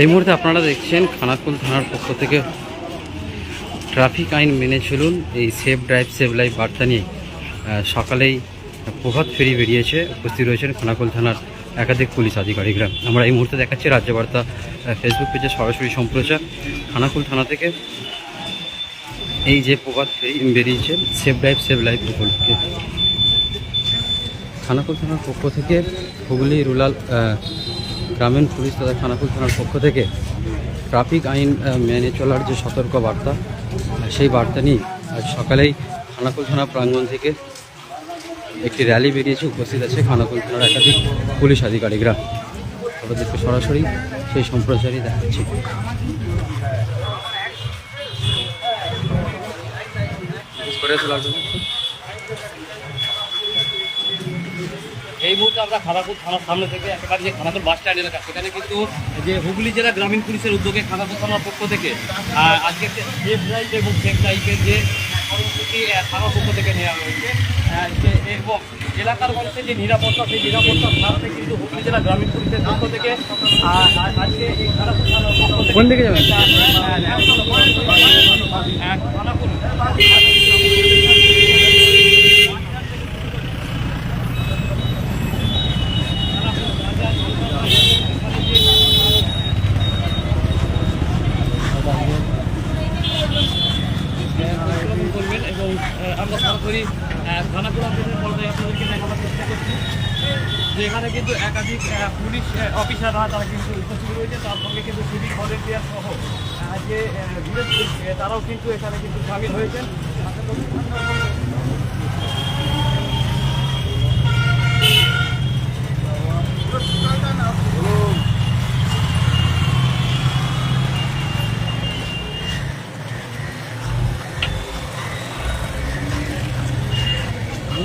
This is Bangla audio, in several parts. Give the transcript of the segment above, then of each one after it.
এই মুহূর্তে আপনারা দেখছেন খানাকুল থানার পক্ষ থেকে। ট্রাফিক আইন মেনে চলুন এই সেফ ড্রাইভ সেভ লাইফ বার্তা নিয়ে সকালেই প্রভাত ফেরি বেরিয়েছে উপস্থিত রয়েছেন খানাকুল থানার একাধিক পুলিশ আধিকারিকরা। আমরা এই মুহূর্তে দেখাচ্ছি রাজ্য বার্তা আহ, ফেসবুক পেজে সরাসরি সম্প্রচার। খানাকুল থানা থেকে এই যে প্রভাত ফেরি বেরিয়েছে সেফ ড্রাইভ সেভ লাইফ উপলক্ষে। খানাকুল থানার পক্ষ থেকে হুগলি রুরাল গ্রামীণ পুলিশ তথা খানাকুল থানার পক্ষ থেকে ট্রাফিক আইন মেনে চলার যে সতর্ক বার্তা সেই বার্তা নিয়ে আজ সকালেই খানাকুল থানা প্রাঙ্গণ থেকে একটি র্যালি বেরিয়েছে। উপস্থিত আছে খানাকুল থানার একাধিক পুলিশ আধিকারিকরা। আপনাদেরকে সরাসরি সেই সম্প্রচারই দেখাচ্ছি। এই মুহূর্তে আমরা খানাপুর থানার সামনে থেকে একেবারে যে খানাপুর বাস স্ট্যান্ড এলাকা সেখানে কিন্তু যে হুগলি জেলা গ্রামীণ পুলিশের উদ্যোগে খানাপুর থানার পক্ষ থেকে আজকে একটা সেফ ড্রাইভ এবং সেফ ড্রাইভের যে কর্মসূচি থানার পক্ষ থেকে নেওয়া হয়েছে এবং এলাকার মানুষের যে নিরাপত্তা সেই নিরাপত্তার স্বার্থে কিন্তু হুগলি জেলা গ্রামীণ পুলিশের পক্ষ থেকে আজকে এই খানাপুর থানার পক্ষ থেকে আমরা সরাসরি অঞ্চলের পর্যায়ে আপনাদেরকে দেখানোর চেষ্টা করছি। যে এখানে কিন্তু একাধিক পুলিশ অফিসাররা তারা কিন্তু উপস্থিত রয়েছে। তার সঙ্গে কিন্তু সিভিক ভলেন্টিয়ার সহ যে তারাও কিন্তু এখানে কিন্তু সামিল হয়েছেন মূলত আহ, আহ, যে সমস্ত এই যে দুর্ঘটনা-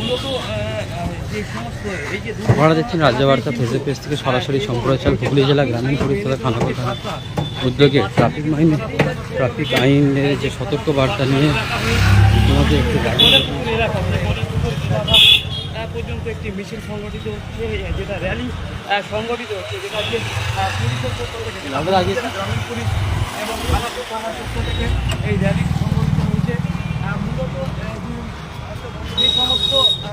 আপনারা দেখছেন রাজ্য বার্তা ফেসবুক পেজ থেকে সরাসরি সম্প্রচার হুগলি জেলা গ্রামীণ তথা খানাকুল থানা উদ্যোগে ট্রাফিক আইন ট্রাফিক আইনের যে সতর্ক বার্তা নিয়ে ইতিমধ্যে একটি পর্যন্ত একটি মিছিল সংগঠিত হচ্ছে যেটা র্যালি সংগঠিত হচ্ছে যেটা আজকে পুলিশের পক্ষ থেকে গ্রামীণ পুলিশ এবং থানার পক্ষ থেকে এই র্যালি সংগঠিত হয়েছে। মূলত আহ, যে- যে সমস্ত আহ,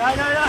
যা যা যা